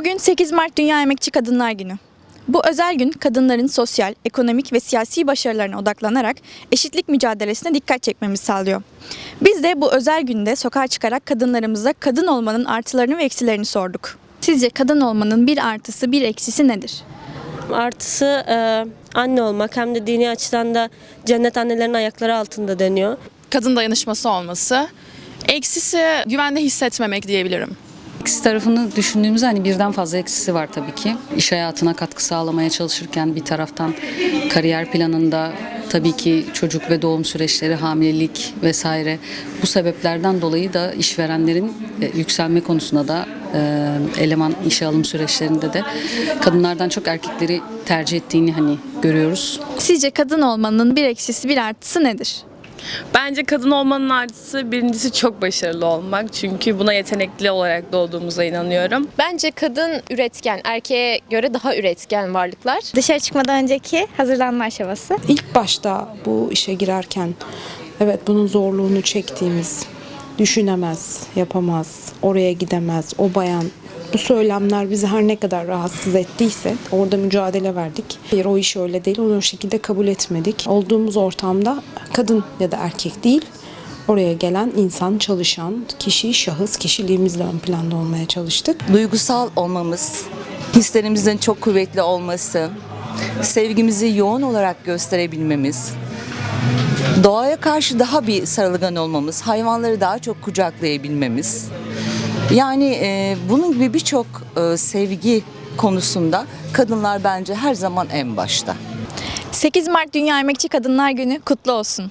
Bugün 8 Mart Dünya Emekçi Kadınlar Günü. Bu özel gün kadınların sosyal, ekonomik ve siyasi başarılarına odaklanarak eşitlik mücadelesine dikkat çekmemizi sağlıyor. Biz de bu özel günde sokağa çıkarak kadınlarımıza kadın olmanın artılarını ve eksilerini sorduk. Sizce kadın olmanın bir artısı, bir eksisi nedir? Artısı e, anne olmak hem de dini açıdan da cennet annelerin ayakları altında deniyor. kadın dayanışması olması. Eksisi güvende hissetmemek diyebilirim. Eksi tarafını düşündüğümüzde hani birden fazla eksisi var tabii ki. İş hayatına katkı sağlamaya çalışırken bir taraftan kariyer planında tabii ki çocuk ve doğum süreçleri, hamilelik vesaire bu sebeplerden dolayı da işverenlerin e, yükselme konusunda da e, eleman işe alım süreçlerinde de kadınlardan çok erkekleri tercih ettiğini hani görüyoruz. Sizce kadın olmanın bir eksisi, bir artısı nedir? Bence kadın olmanın artısı birincisi çok başarılı olmak. Çünkü buna yetenekli olarak doğduğumuza inanıyorum. Bence kadın üretken, erkeğe göre daha üretken varlıklar. Dışarı çıkmadan önceki hazırlanma aşaması. İlk başta bu işe girerken evet bunun zorluğunu çektiğimiz düşünemez, yapamaz, oraya gidemez, o bayan bu söylemler bizi her ne kadar rahatsız ettiyse orada mücadele verdik. Hayır o iş öyle değil, onu o şekilde kabul etmedik. Olduğumuz ortamda kadın ya da erkek değil, oraya gelen insan, çalışan kişi, şahıs, kişiliğimizle ön planda olmaya çalıştık. duygusal olmamız, hislerimizin çok kuvvetli olması, sevgimizi yoğun olarak gösterebilmemiz, doğaya karşı daha bir sarılgan olmamız, hayvanları daha çok kucaklayabilmemiz. Yani e, bunun gibi birçok e, sevgi konusunda kadınlar bence her zaman en başta. 8 Mart Dünya Emekçi Kadınlar Günü kutlu olsun.